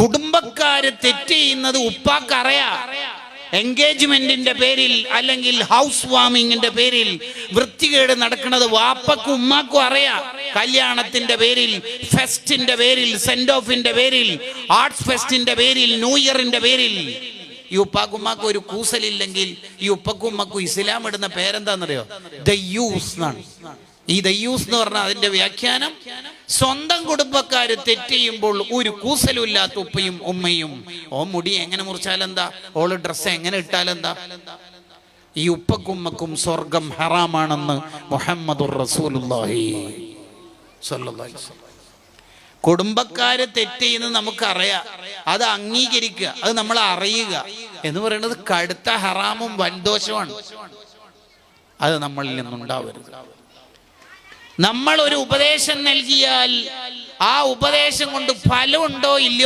കുടുംബക്കാര് തെറ്റ് ചെയ്യുന്നത് ഉപ്പാക്കറിയാ. എൻഗേജ്മെന്റിന്റെ പേരിൽ അല്ലെങ്കിൽ ഹൗസ് വാമിങ്ങിന്റെ പേരിൽ വൃത്തികേട് നടക്കുന്നത് വാപ്പക്കും ഉമ്മാക്കും അറിയാം. കല്യാണത്തിന്റെ പേരിൽ ഫെസ്റ്റിന്റെ പേരിൽ സെന്റ് ഓഫിന്റെ പേരിൽ ആർട്സ് ഫെസ്റ്റിന്റെ പേരിൽ ന്യൂ ഇയറിന്റെ പേരിൽ. ഈ ഉപ്പാക്കുമ്മാക്കും ഒരു കൂസലില്ലെങ്കിൽ ഈ ഉപ്പക്കുമ്മക്കും ഇസ്ലാം ഇടുന്ന പേരെന്താണെന്നറിയോ യൂസ് എന്നാണ്. ഈ ദയ്യൂസ് എന്ന് പറഞ്ഞാൽ അതിന്റെ വ്യാഖ്യാനം സ്വന്തം കുടുംബക്കാര് തെറ്റെയ്യുമ്പോൾ ഒരു കൂസലുമില്ലാത്ത ഉപ്പയും ഉമ്മയും ഓ മുടി എങ്ങനെ മുറിച്ചാലെന്താ? ഓൾ ഡ്രസ്സ് എങ്ങനെ ഇട്ടാലെന്താ? ഈ ഉപ്പക്കുമ്മക്കും സ്വർഗം ഹറാമാണെന്ന് മുഹമ്മദുർ റസൂലുള്ളാഹി. കുടുംബക്കാര് തെറ്റെയ്യുന്നത് നമുക്കറിയാം. അത് അംഗീകരിക്കുക. അത് നമ്മൾ അറിയുക. എന്ന് പറയുന്നത് കടുത്ത ഹറാമും വൻദോഷമാണ് അത് നമ്മളിൽ നിന്നുണ്ടാവരുത്. നമ്മൾ ഒരു ഉപദേശം നൽകിയാൽ ആ ഉപദേശം കൊണ്ട് ഫലമുണ്ടോ ഇല്ലയോ